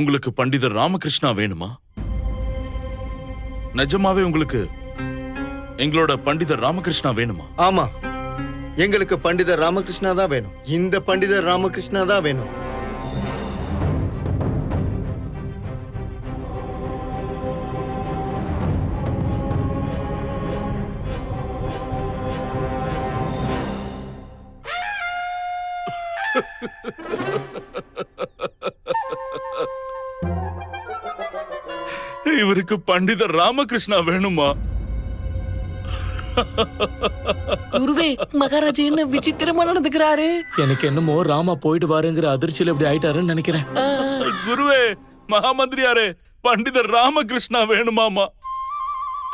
உங்களுக்கு பண்டிதர் ராமகிருஷ்ணா வேணுமா? நிஜமாவே உங்களுக்கு எங்களோட பண்டிதர் ராமகிருஷ்ணா வேணுமா? ஆமா. எங்களுக்கு பண்டிதர் ராமகிருஷ்ணா தான் வேணும். இந்த பண்டிதர் ராமகிருஷ்ணா தான் வேணும். இவருக்கு பண்டிதர் ராமகிருஷ்ணா வேணுமா? குருவே மகாராஜா என்ன விசித்திரமா நடந்துக்கிறாரு? எனக்கு என்னமோ ராமா போயிடுவாருங்கிற அதிர்ச்சியில இப்படி ஆயிட்டாருன்னு நினைக்கிறேன். குருவே மகாமந்திரியாரே பண்டிதர் ராமகிருஷ்ணா வேணுமாமா?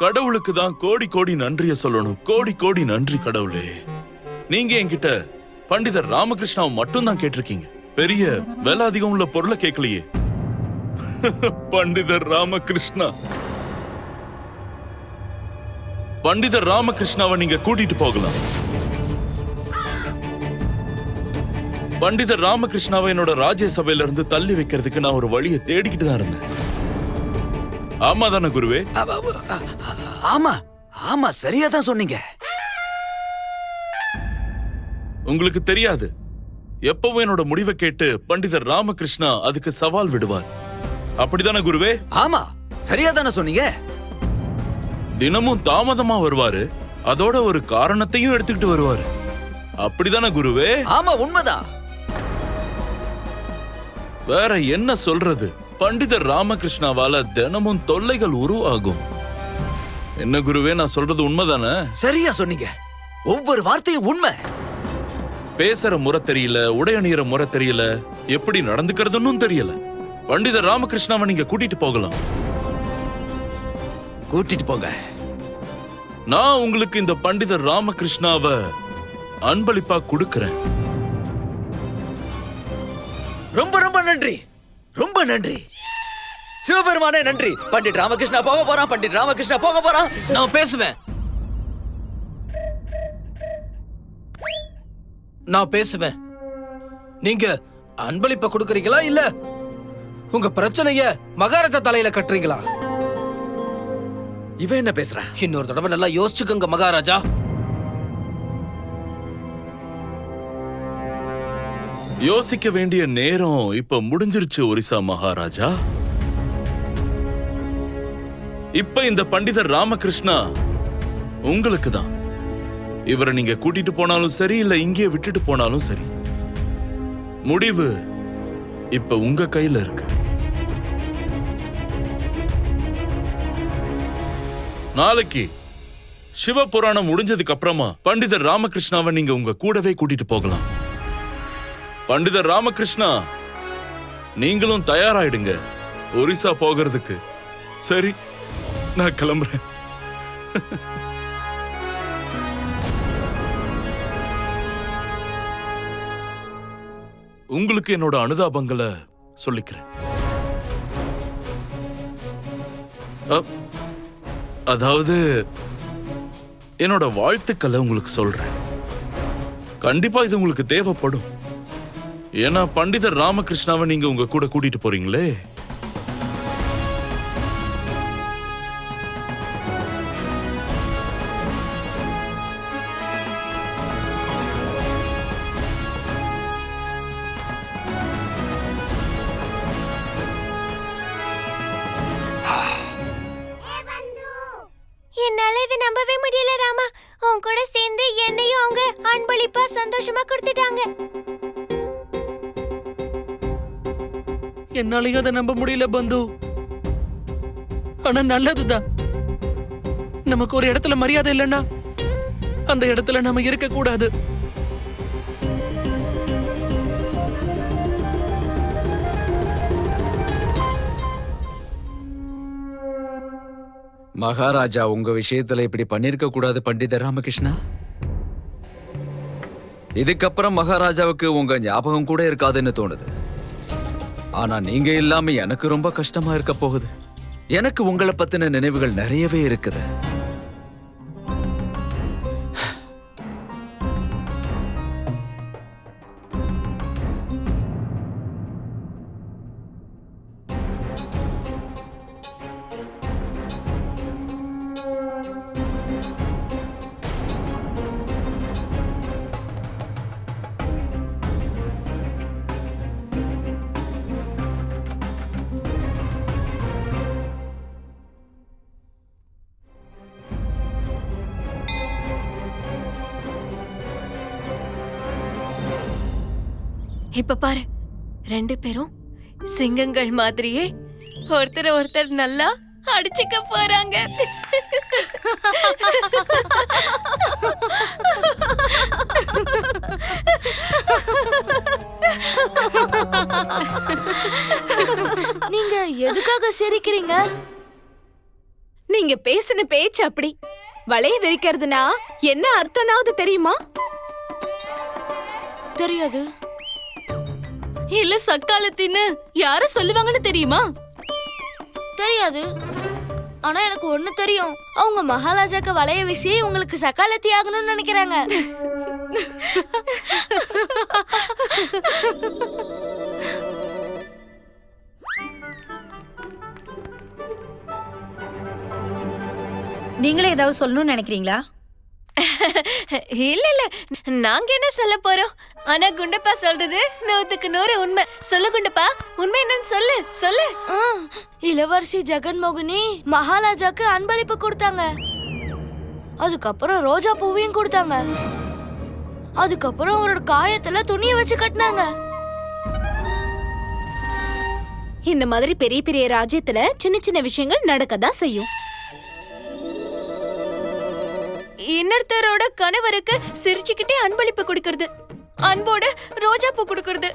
கடவுளுக்கு தான் கோடி கோடி நன்றிய சொல்லணும். கோடி கோடி நன்றி கடவுளே. நீங்க என்கிட்ட பண்டிதர் ராமகிருஷ்ணாவை மட்டும் தான் கேட்டிருக்கீங்க. பெரிய விலை அதிகம் உள்ள பொருளை கேட்கலையே. பண்டிதர் ராமகிருஷ்ணா. பண்டிதர் ராமகிருஷ்ணாவை நீங்க கூட்டிட்டு போகலாம். பண்டிதர் ராமகிருஷ்ணாவை என்னோட ராஜ்யசபையில இருந்து தள்ளி வைக்கிறதுக்கு நான் ஒரு வழியை தேடிக்கிட்டு தான் இருந்தேன். ஆமா தானே குருவே? ஆமா ஆமா சரியா தான் சொன்னீங்க. உங்களுக்கு தெரியாது. எப்பவும் என்னோட முடிவை கேட்டு பண்டிதர் ராமகிருஷ்ணா அதுக்கு சவால் விடுவார். அப்படிதானே குருவே? ஆமா சரியா தானே சொன்னீங்க? தினமும் தாமதமா வருவாரு. அதோட ஒரு காரணத்தையும் எடுத்துக்கிட்டு வருவாரு. அப்படிதானே குருவே? ஆமா உண்மைதான். வேற என்ன சொல்றது? பண்டிதர் ராமகிருஷ்ணாவால தினமும் தொல்லைகள் உருவாகும். என்ன குருவே நான் சொல்றது உண்மைதானே? சரியா சொன்னீங்க. ஒவ்வொரு வார்த்தையும் உண்மை. பேசுற முறை தெரியல உடையணியிற முறை தெரியல. எப்படி நடந்துக்கிறதுன்னு தெரியல. பண்டிதர் ராமகிருஷ்ணாவை நீங்க கூட்டிட்டு போகலாம். கூட்டிட்டு போங்க. நான் உங்களுக்கு இந்த பண்டிதர் ராமகிருஷ்ணாவை அன்பளிப்பா கொடுக்கறேன். ரொம்ப ரொம்ப நன்றி. ரொம்ப நன்றி. சிவபெருமானே நன்றி. பண்டிட் ராமகிருஷ்ணா போக போறான் பண்டிட் ராமகிருஷ்ணா போக போறான் நான் பேசுவேன். நான் பேசுவேன். நீங்க அன்பளிப்ப கொடுக்கறீங்களா இல்ல உங்க பிரச்சனைய மகாராஜா தலையில கட்டுறீங்களா? இவன் என்ன பேசுறான் இன்னொரு தடவை நல்லா யோசிச்சுக்கோங்க மகாராஜா. யோசிக்க வேண்டிய நேரம் இப்ப முடிஞ்சிருச்சு ஒரிசா மகாராஜா. இப்ப இந்த பண்டிதர் ராமகிருஷ்ணா உங்களுக்கு தான் இவரை நீங்க கூட்டிட்டு போனாலும் சரி இல்ல இங்கேயே விட்டுட்டு போனாலும் சரி. முடிவு இப்ப உங்க கையில இருக்கு. நாளைக்கு சிவ புராணம் முடிஞ்சதுக்கு அப்புறமா பண்டிதர் ராமகிருஷ்ணாவை நீங்க உங்க கூடவே கூட்டிட்டு போகலாம். பண்டிதர் ராமகிருஷ்ணா நீங்களும் தயாராயிடுங்க. ஒரிசா போகிறதுக்கு. சரி நான் கிளம்புறேன். உங்களுக்கு என்னோட அனுதாபங்களை சொல்லிக்கிறேன். அதாவது என்னோட வாழ்த்துக்களை உங்களுக்கு சொல்றேன். கண்டிப்பா இது உங்களுக்கு தேவைப்படும். ஏன்னா பண்டிதர் ராமகிருஷ்ணாவை நீங்க உங்க கூட கூட்டிட்டு போறீங்களே? அதை நம்ப முடியல பந்து. ஆனா நல்லதுதான். நமக்கு ஒரு இடத்துல மரியாதை இல்லைன்னா அந்த இடத்துல நம்ம இருக்க கூடாது மகாராஜா உங்க விஷயத்துல இப்படி பண்ணிருக்க கூடாது பண்டித ராமகிருஷ்ணா. இதுக்கப்புறம் மகாராஜாவுக்கு உங்க ஞாபகம் கூட இருக்காதுன்னு தோணுது. ஆனா நீங்க இல்லாம எனக்கு ரொம்ப கஷ்டமா இருக்க போகுது. எனக்கு உங்களை பத்தின நினைவுகள் நிறையவே இருக்குது. இப்ப பாரு ரெண்டு பேரும் சிங்கங்கள் மாதிரியே ஒருத்தர் ஒருத்தர் நல்லா அடிச்சுக்க போறாங்க. நீங்க எதுக்காக சிரிக்கிறீங்க? நீங்க பேசின பேச்சு அப்படி. வளைய விரிக்கிறதுனா என்ன அர்த்தம்னாவது தெரியுமா? தெரியாது. இல்ல சக்காலத்தின்னு யாரு சொல்லுவாங்கன்னு தெரியுமா? தெரியாது. ஆனா எனக்கு ஒண்ணு தெரியும். அவங்க மகாராஜாக்கு வளைய வீசி உங்களுக்கு சக்காலத்தி ஆகணும்னு நினைக்கிறாங்க. நீங்களே ஏதாவது சொல்லணும்னு நினைக்கிறீங்களா? இல்ல இல்ல நாங்க என்ன சொல்ல போறோம்? ஆனா குண்டப்பா சொல்றது நூத்துக்கு நூறு உண்மை. சொல்லு குண்டப்பா உண்மை என்னன்னு சொல்லு சொல்லு. ஆ, இளவரசி ஜெகன்மோகினி மகாராஜாக்கு அன்பளிப்பு கொடுத்தாங்க. அதுக்கப்புறம் ரோஜா பூவையும் கொடுத்தாங்க. அதுக்கப்புறம் அவரோட காயத்துல துணியை வச்சு கட்டினாங்க. இந்த மாதிரி பெரிய பெரிய ராஜ்யத்துல சின்ன சின்ன விஷயங்கள் நடக்கதான் செய்யும். இன்னொருத்தரோட கணவருக்கு சிரிச்சுக்கிட்டே அன்பளிப்பு கொடுக்கறது. அன்போட ரோஜா பூ கொடுக்கறது.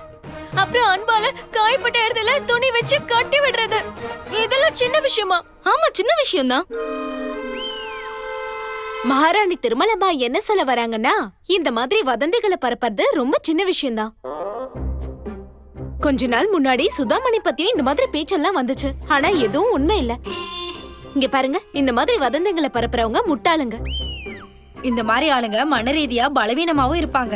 அப்புறம் அன்பால காயப்பட்ட இடத்துல துணி வச்சு கட்டி விடுறது. இதெல்லாம் சின்ன விஷயமா? ஆமா சின்ன விஷயம்தான். மகாராணி திருமலம்மா என்ன சொல்ல வராங்கன்னா இந்த மாதிரி வதந்திகளை பரப்புறது ரொம்ப சின்ன விஷயம்தான். கொஞ்ச நாள் முன்னாடி சுதாமணி பத்தியும் இந்த மாதிரி பேச்செல்லாம் வந்துச்சு. ஆனா எதுவும் உண்மை இல்லை. இங்க பாருங்க இந்த மாதிரி வதந்திகளை பரப்புறவங்க முட்டாளுங்க. இந்த மாதிரி ஆளுங்க மன ரீதியா பலவீனமாவும் இருப்பாங்க.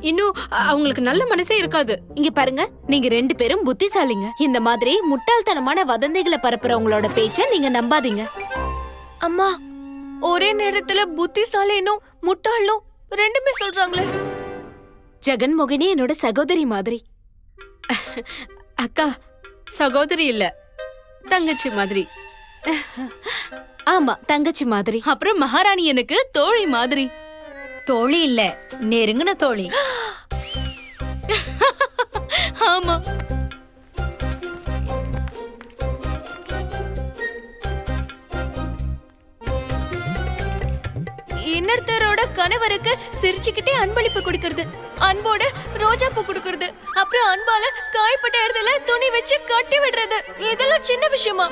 இன்னும் அவங்களுக்கு நல்ல மனசே இருக்காது. இங்க பாருங்க நீங்க ரெண்டு பேரும் புத்திசாலிங்க. இந்த மாதிரி முட்டாள்தனமான வதந்திகளை பரப்புறவங்களோட பேச்ச நீங்க நம்பாதீங்க. அம்மா ஒரே நேரத்துல புத்திசாலினும் முட்டாளும் ரெண்டுமே சொல்றாங்களே. ஜெகன்மோகினி என்னோட சகோதரி மாதிரி. அக்கா சகோதரி இல்ல தங்கச்சி மாதிரி. ஆமா தங்கச்சி மாதிரி. அப்புறம் மகாராணி எனக்கு தோழி மாதிரி. தோழி இல்ல நெருங்கின தோழி. ஆமா. இன்னொருத்தரோட கணவருக்கு சிரிச்சுக்கிட்டே அன்பளிப்பு கொடுக்கறது அன்போட ரோஜா பூ கொடுக்கறது அப்புறம் அன்பால காயப்பட்ட இடத்துல துணி வச்சு கட்டி விடுறது இதெல்லாம் சின்ன விஷயமா?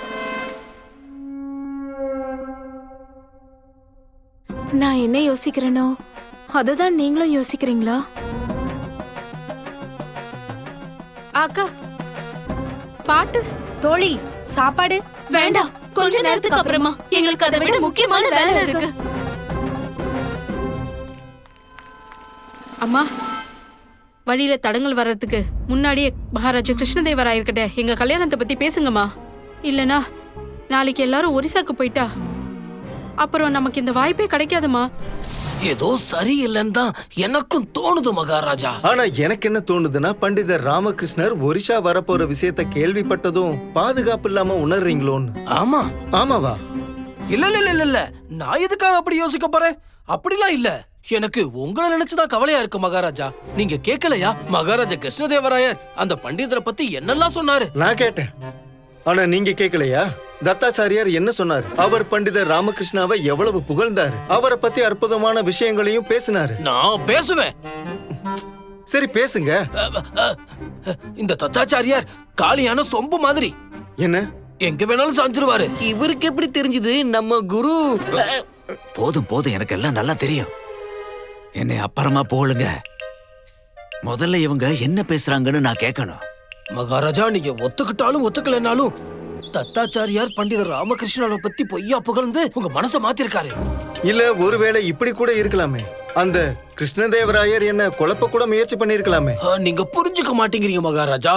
நான் என்ன யோசிக்கிறேனோ அததான் நீங்களும் யோசிக்கிறீங்களா? அக்கா பாட்டு தோழி சாப்பாடு. வேண்டாம் கொஞ்ச நேரத்துக்கு அப்புறமா. எங்களுக்கு அதை விட முக்கியமான வேலை இருக்கு. அம்மா வழியில தடங்கள் வர்றதுக்கு முன்னாடியே மகாராஜா கிருஷ்ணதேவராயர்கிட்ட எங்க கல்யாணத்தை பத்தி பேசுங்கம்மா. இல்லனா நாளைக்கு எல்லாரும் ஒரிசாக்கு போயிட்டா? அப்புறம் நமக்கு இந்த வாய்ப்பே கிடைக்காதுமா? ஏதோ சரியில்லைன்னு தான் எனக்கும் தோணுது மகாராஜா. ஆனா எனக்கு என்ன தோணுதுன்னா பண்டிதர் ராமகிருஷ்ணர் ஒரிஷா வரப்போற விஷயத்த கேள்விப்பட்டதும் பாதுகாப்பு இல்லாம உணர்றீங்களோன்னு. ஆமா. ஆமாவா? இல்ல இல்ல இல்ல, இல்ல. நான் எதுக்காக அப்படி யோசிக்க போறேன்? அப்படிலாம் இல்ல. எனக்கு உங்களை நினைச்சுதான் கவலையா இருக்கு மகாராஜா. நீங்க கேட்கலையா மகாராஜா கிருஷ்ணதேவராயர் அந்த பண்டிதரை பத்தி என்னெல்லாம் சொன்னாரு? நான் கேட்டேன். ஆனா நீங்க கேட்கலையா தத்தாச்சாரியார் என்ன சொன்னார்? அவர் பண்டிதர் ராமகிருஷ்ணாவை எவ்வளவு புகழ்ந்தாரு? அவரை பத்தி அற்புதமான விஷயங்களையும் பேசினாரு. நான் பேசுவேன். சரி பேசுங்க. இந்த தத்தாச்சாரியார் காளியான சொம்பு மாதிரி. என்ன? எங்க வேணாலும் சாஞ்சிருவாரு. இவருக்கு எப்படி தெரிஞ்சது? நம்ம குரு. போதும் போதும். எனக்கு எல்லாம் நல்லா தெரியும். என்னை அப்புறமா போலுங்க முதல்ல இவங்க என்ன பேசுறாங்கன்னு நான் கேட்கணும். மகாராஜா நீங்க ஒத்துக்கிட்டாலும் ஒத்துக்கலைனாலும் தத்தாச்சாரியார் பண்டிதர் ராமகிருஷ்ணரை பத்தி பொய்யா புகழ்ந்து உங்க மனசை மாத்திருக்காரு. இல்ல ஒருவேளை இப்படி கூட இருக்கலாமே. அந்த கிருஷ்ணதேவராயர் என்ன குழப்ப கூட முயற்சி பண்ணிருக்கலாமே. நீங்க புரிஞ்சுக்க மாட்டேங்கிறீங்க மகாராஜா.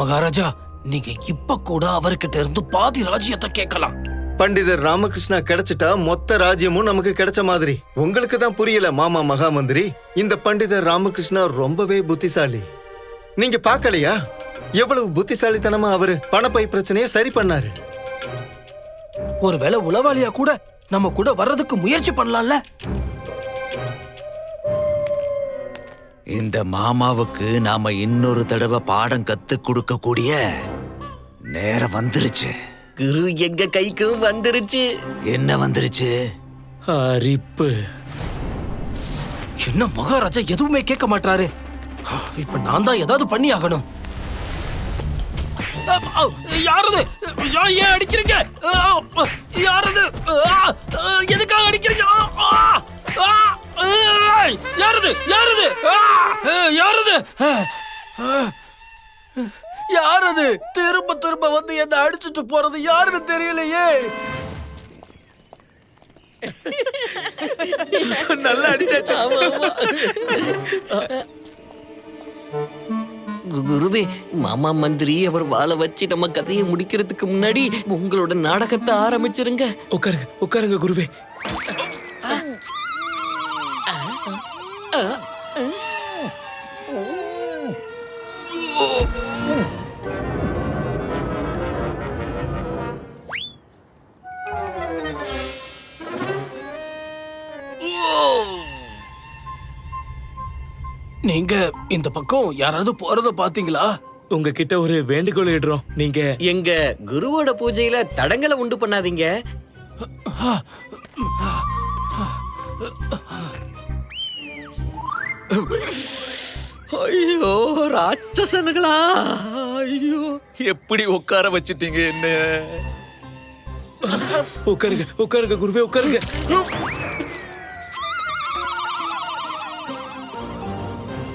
மகாராஜா நீங்க இப்ப கூட அவர்கிட்ட இருந்து பாதி ராஜ்யத்தை கேட்கலாம். பண்டிதர் ராமகிருஷ்ணா கிடைச்சிட்டா மொத்த ராஜ்யமும் நமக்கு கிடைச்ச மாதிரி. உங்களுக்கு தான் புரியல மாமா மகாமந்திரி. இந்த பண்டிதர் ராமகிருஷ்ணா ரொம்பவே புத்திசாலி. நீங்க பார்க்கலையா? எவ்வளவு புத்திசாலித்தனமா அவரு பணப்பை பிரச்சனையை சரி பண்ணாரு. ஒருவேளை உளவாளியா கூட நம்ம கூட வர்றதுக்கு முயற்சி பண்ணலாம்ல? இந்த மாமாவுக்கு நாம இன்னொரு தடவை பாடம் கத்து கொடுக்க கூடிய நேரம் வந்துருச்சு. குரு எங்க கைக்கும் வந்துருச்சு. என்ன வந்துருச்சு? அரிப்பு. என்ன மகாராஜா எதுவுமே கேட்க மாட்டாரு இப்ப நான் தான் ஏதாவது பண்ணி ஆகணும் யாரது? ஏன் அடிக்கிறீங்க? யாரது? எதுக்காக அடிக்கிறீங்க? யாரது? யாரது? யாரது? யாரது? திரும்ப திரும்ப வந்து என்ன அடிச்சுட்டு போறது யாருன்னு தெரியலையே. நல்லா அடிச்சாச்சு? குருவே மாமா மந்திரி அவர் வாழ வச்சு நம்ம கதையை முடிக்கிறதுக்கு முன்னாடி உங்களோட நாடகத்தை ஆரம்பிச்சிருங்க. உட்காருங்க உட்காருங்க குருவே. நீங்க இந்த பக்கம் யாராவது போறத பாத்தீங்களா? உங்ககிட்ட ஒரு வேண்டுகோள் இடுறோம். நீங்க எங்க குருவோட பூஜையில தடங்களை உண்டு பண்ணாதீங்க. ஐயோ ராட்சசனுங்களா ஐயோ எப்படி உட்கார வச்சிட்டீங்க என்ன? உட்காருங்க உட்காருங்க குருவே உட்காருங்க.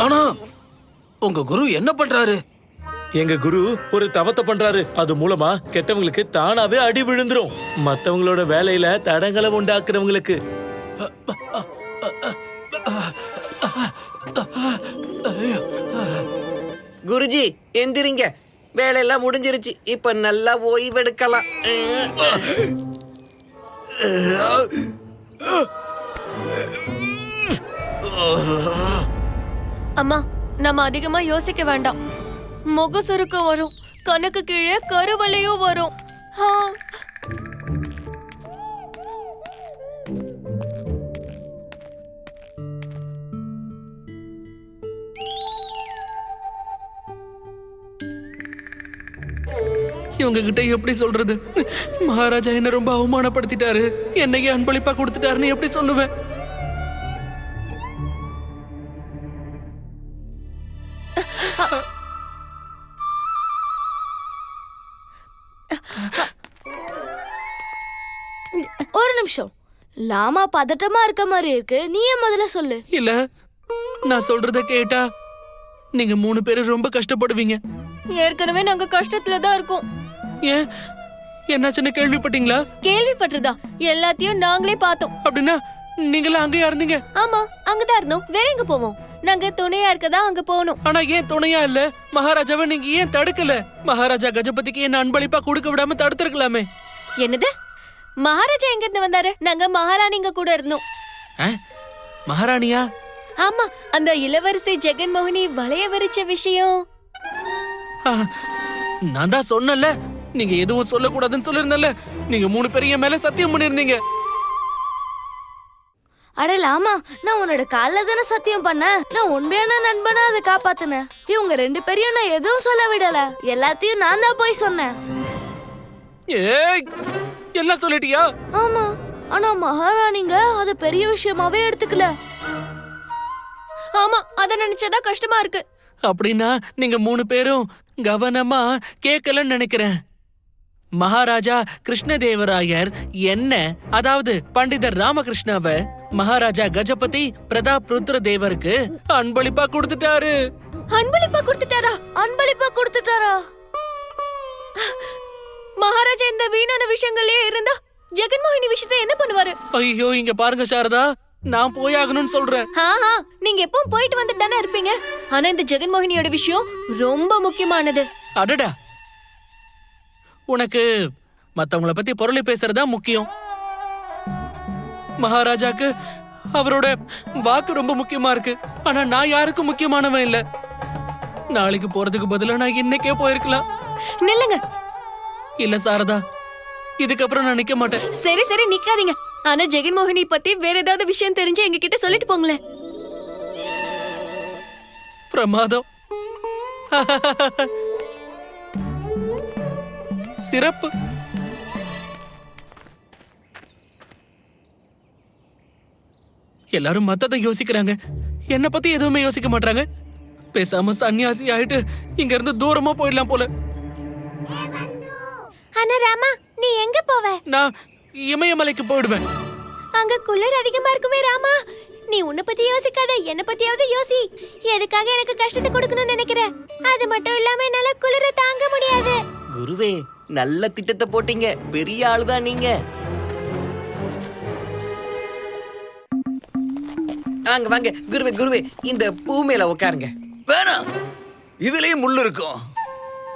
ஆனா உங்க குரு என்ன பண்றாரு? எங்க குரு ஒரு தவத்தை பண்றாரு. அது மூலமா கெட்டவங்களுக்கு தானாவே அடி விழுந்துரும். மத்தவங்களோட வேலையில தடங்களை உண்டாக்குறவங்களுக்கு. குருஜி எந்திரிங்க. வேலையெல்லாம் முடிஞ்சிருச்சு. இப்ப நல்லா ஓய்வெடுக்கலாம். அம்மா நம்ம அதிகமா யோசிக்க வேண்டாம். முக சுருக்கம் வரும் கணக்கு கீழே கருவலையும் வரும். ஆ, இவங்க கிட்ட எப்படி சொல்றது? மகாராஜா என்ன ரொம்ப அவமானப்படுத்திட்டாரு. என்னைக்கு அன்பளிப்பா கொடுத்துட்டாருன்னு எப்படி சொல்லுவேன்? ஒரு நிமிஷம். லாமா பதட்டமா இருக்க மாதிரி இருக்கு. நீயே முதல்ல சொல்லு? இல்ல நான் சொல்றத கேட்டா நீங்க மூணு பேரும் ரொம்ப கஷ்டப்படுவீங்க. ஏற்கனவே நாங்க கஷ்டத்துல தான் இருக்கோம். ஏன்? என்னாச்சுன்னு கேள்விப்பட்டீங்களா? கேள்விப்பட்டிருதா எல்லாத்தையும் நாங்களே பார்த்தோம். அப்படின்னா நீங்களாம் அங்கேயா இருந்தீங்க? ஆமா அங்கதான் இருந்தோம். வேற எங்க போவோம்? நாங்க துணையா இருக்கதா அங்க போகணும். ஆனா ஏன் துணையா இல்ல? மகாராஜாவை நீங்க ஏன் தடுக்கல? மகாராஜா கஜபதிக்கு என்ன அன்பளிப்பா கொடுக்க விடாம தடுத்திருக்கலாமே. என்னது? மகாராஜா எங்க இருந்து வந்தாரு? நாங்க மகாராணிங்க கூட இருந்தோம். ஆ? மகாராணியா? ஆமா அந்த இளவரசி ஜெகன்மோகினி வளைய விரிச்ச விஷயம். நான் தான் சொன்னல நீங்க எதுவும் சொல்லக்கூடாதுன்னு சொல்லிருந்தல நீங்க மூணு பேரும் மேல சத்தியம் பண்ணிருந்தீங்க அட லாமா நான் உன்னோட கால்ல தானே சத்தியம் பண்ணேன். நான் உண்மையான நண்பனா அதை காப்பாத்துனேன். இவங்க ரெண்டு பேரையும் நான் எதுவும் சொல்ல விடல. எல்லாத்தையும் நான் தான் போய் சொன்னேன். ஏய்! எல்லாம் சொல்லிட்டியா? ஆமா ஆனா மகாராணிங்க அது பெரிய விஷயமாவே எடுத்துக்கல. ஆமா அத நினைச்சதா கஷ்டமா இருக்கு. அப்படின்னா நீங்க மூணு பேரும் கவனமா கேட்கலன்னு நினைக்கிறேன். மகாராஜா கிருஷ்ணதேவராயர் என்ன அதாவது பண்டிதர் ராமகிருஷ்ணாவ மகாராஜா கஜபதி பிரதாப் ருத்ர தேவருக்கு அன்பளிப்பா கொடுத்துட்டாரு. அன்பளிப்பா கொடுத்துட்டாரா? அன்பளிப்பா கொடுத்துட்டாரா? மகாராஜா இந்த வீணான விஷயங்களே இருந்தா ஜெகன்மோகினி விஷயத்தை என்ன பண்ணுவாரு? ஐயோ இங்க பாருங்க சாரதா. நான் போயாகணும்னு சொல்றேன். ஆஹா நீங்க எப்பவும் போயிட்டு வந்துட்டு தானே இருப்பீங்க. ஆனா இந்த ஜெகன்மோகினியோட விஷயம் ரொம்ப முக்கியமானது. அடடா. உனக்கு மத்தவங்கள பத்தி பொருளை பேசுறதா முக்கியம். மகாராஜாக்கு அவரோட வாக்கு ரொம்ப முக்கியமா இருக்கு. ஆனா நான் யாருக்கும் முக்கியமானவன் இல்ல. நாளைக்கு போறதுக்கு பதிலா நான் இன்னைக்கே போயிருக்கலாம். நில்லுங்க. இல்ல சாரதா. இதுக்கப்புறம் நான் நிக்க மாட்டேன். சரி சரி நிக்காதீங்க. ஆனா ஜெகன்மோகினி பத்தி வேற ஏதாவது விஷயம் தெரிஞ்சு எங்க கிட்ட சொல்லிட்டு போங்களேன். பிரமாதம். சிறப்பு. எல்லாரும் மத்ததை யோசிக்கிறாங்க. என்ன பத்தி எதுவுமே யோசிக்க மாட்டாங்க பேசாம சன்னியாசி ஆயிட்டு இங்க இருந்து தூரமா போயிடலாம் போல. அண்ணா ராமா நீ எங்க போவ? நான் இமயமலைக்கு போயிடுவேன். அங்க குளிர் அதிகமா இருக்குமே ராமா. நீ உன்னை பத்தி யோசிக்காத என்ன பத்தியாவது யோசி. எதுக்காக எனக்கு கஷ்டத்தை கொடுக்கணும்னு நினைக்கிற? அது மட்டும் இல்லாம என்னால குளிர தாங்க முடியாது. குருவே நல்ல திட்டத்தை போட்டீங்க. பெரிய ஆளுதான் நீங்க. வாங்க வாங்க. குருவே குருவே இந்த பூ மேல உட்காருங்க வேணாம். இதுலயும் முள்ளு இருக்கும்.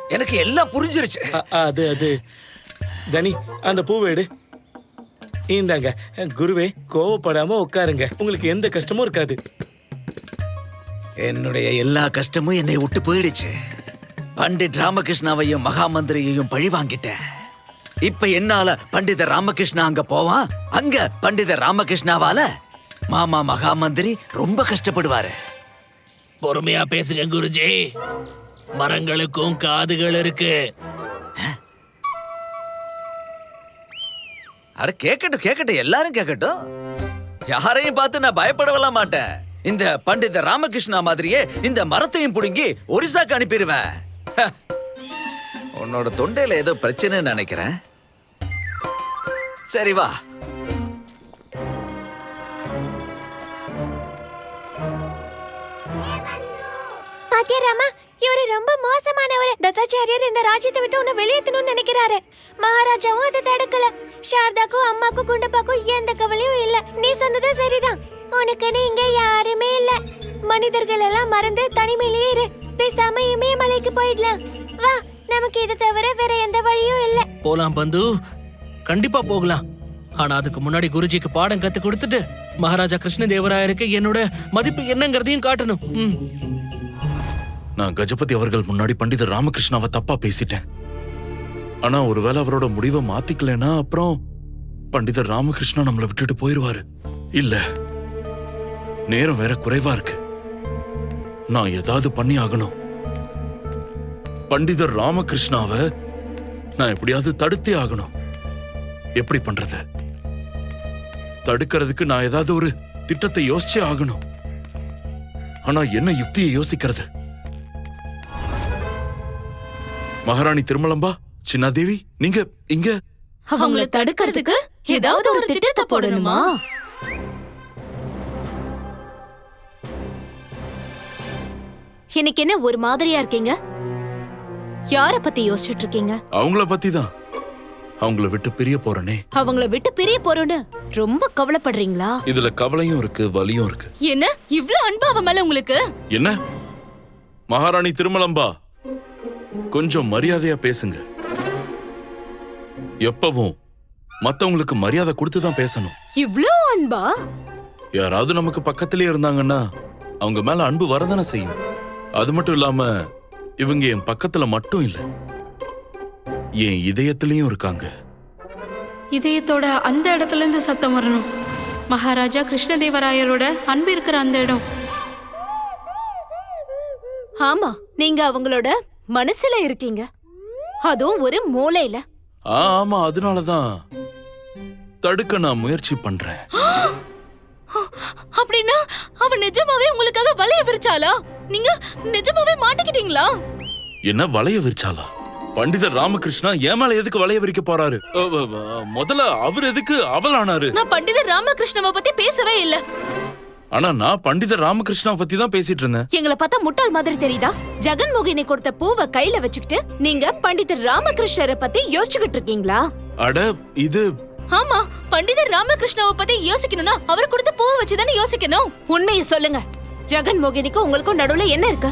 எனக்கு எல்லாம் புரிஞ்சிருச்சு. அ- அது அது. தனி அந்த பூவை எடு இந்தாங்க. குருவே கோவப்படாம உட்காருங்க. உங்களுக்கு எந்த கஷ்டமும் இருக்காது. என்னுடைய எல்லா கஷ்டமும் என்னை விட்டு போயிடுச்சு. பண்டிட் ராமகிருஷ்ணாவையும் மகாமந்திரியையும் பழி வாங்கிட்டேன். இப்ப என்னால பண்டித ராமகிருஷ்ணா அங்க போவான்? அங்க பண்டித ராமகிருஷ்ணாவால மாமா மகாமந்திரி ரொம்ப கஷ்டப்படுவாரு. பொறுமையா பேசுங்க குருஜி. மரங்களுக்கும் காதுகள் இருக்கு. அட கேக்கட்டும் கேட்கட்டும் எல்லாரும் கேக்கட்டும். யாரையும் பார்த்து நான் பயப்படவெல்லாம் மாட்டேன். இந்த பண்டித ராமகிருஷ்ணா மாதிரியே இந்த மரத்தையும் புடுங்கி ஒரிசாக்கு அனுப்பிடுவேன் உன்னோட தொண்டையில ஏதோ பிரச்சனைன்னு நினைக்கிறேன். சரி வா. பாத்தியா ராமா? இவரு ரொம்ப மோசமானவர். தத்தாச்சாரியர் இந்த ராஜ்யத்தை விட்டு உன்னை வெளியேற்றணும்னு நினைக்கிறாரு. மகாராஜாவும் அதை தடுக்கல. சாரதாக்கும் அம்மாக்கும் குண்டப்பாக்கும் எந்த கவலையும் இல்ல. நீ சொன்னது சரிதான். உனக்குன்னு இங்க யாருமே இல்ல. மனிதர்கள் எல்லாம் மறந்து தனிமையிலேயே இரு. பேசாம இமயமலைக்கு போயிடலாம். வா நமக்கு இதை தவிர வேற எந்த வழியும் இல்ல. போலாம் பந்து. கண்டிப்பா போகலாம். ஆனா அதுக்கு முன்னாடி குருஜிக்கு பாடம் கத்து கொடுத்துட்டு மகாராஜா கிருஷ்ணதேவராயருக்கு என்னோட மதிப்பு என்னங்கிறதையும் காட்டணும். ம். நான் கஜபதி அவர்கள் முன்னாடி பண்டிதர் ராமகிருஷ்ணாவை தப்பா பேசிட்டேன். ஆனா ஒருவேளை அவரோட முடிவை மாத்திக்கலைன்னா அப்புறம் பண்டிதர் ராமகிருஷ்ணா நம்மளை விட்டுட்டு போயிருவாரு. இல்ல நேரம் வேற குறைவா இருக்கு. நான் ஏதாவது பண்ணி ஆகணும். பண்டிதர் ராமகிருஷ்ணாவை நான் எப்படியாவது தடுத்தே ஆகணும். எப்படி பண்றது? தடுக்கிறதுக்கு நான் ஏதாவது ஒரு திட்டத்தை யோசிச்சே ஆகணும். ஆனா என்ன யுக்தியை யோசிக்கிறது? மகாராணி திருமலம்பா சின்னாதேவி நீங்க இங்க. அவங்கள தடுக்கிறதுக்கு ஏதாவது ஒரு திட்டத்தை போடணுமா? இன்னைக்கு என்ன ஒரு மாதிரியா இருக்கீங்க? யார பத்தி யோசிச்சுட்டு இருக்கீங்க அவங்கள பத்தி தான் அவங்கள விட்டு பிரிய போறனே. அவங்கள விட்டு பிரிய போறோன்னு ரொம்ப கவலைப்படுறீங்களா? இதுல கவலையும் இருக்கு வலியும் இருக்கு. என்ன? இவ்ளோ அன்பா அவ மேல உங்களுக்கு? என்ன? மகாராணி திருமலம்பா கொஞ்சம் மரியாதையா பேசுங்க. எப்பவும் மத்தவங்களுக்கு மரியாதை கொடுத்து தான் பேசணும். இவ்ளோ அன்பா? யாராவது நமக்கு பக்கத்திலே இருந்தாங்கன்னா அவங்க மேல அன்பு வரதானே செய்யும். அது மட்டும் இல்லாம இவங்க என் பக்கத்துல மட்டும் இல்ல. என் இதயத்திலயும் இருக்காங்க. இதயத்தோட அந்த இடத்துல இருந்து சத்தம் வரணும். மகாராஜா கிருஷ்ணதேவராயரோட அன்பு இருக்கிற அந்த இடம். ஆமா நீங்க அவங்களோட மனசுல இருக்கீங்க? அதுவும் ஒரு மூலையில ஆமா அதனாலதான். தடுக்க நான் முயற்சி பண்றேன். அப்படின்னா அவ நிஜமாவே உங்களுக்காக வலைய விரிச்சாளா? நீங்க நிஜமாவே மாட்டிக்கிட்டீங்களா? என்ன வளைய விரிச்சாலா பண்டிதர் ராமகிருஷ்ணா என் மேல எதுக்கு வளைய விரிக்க போறாரு? முதல்ல அவர் எதுக்கு அவள் ஆனாரு நான் பண்டிதர் ராமகிருஷ்ணவை பத்தி பேசவே இல்ல. ஆனா நான் பண்டிதர் ராமகிருஷ்ணா பத்தி தான் பேசிட்டு இருந்தேன். எங்களை பார்த்தா முட்டாள் மாதிரி தெரியுதா? ஜெகன்மோகினி கொடுத்த பூவை கையில வச்சுக்கிட்டு நீங்க பண்டிதர் ராமகிருஷ்ணரை பத்தி யோசிச்சுக்கிட்டு இருக்கீங்களா? அட இது ஆமா பண்டிதர் ராமகிருஷ்ணாவை பத்தி யோசிக்கணும்னா அவர் கொடுத்த பூவை வச்சுதானே யோசிக்கணும். உண்மையை சொல்லுங்க. ஜெகன்மோகினிக்கும் உங்களுக்கும் நடுவுல என்ன இருக்கு?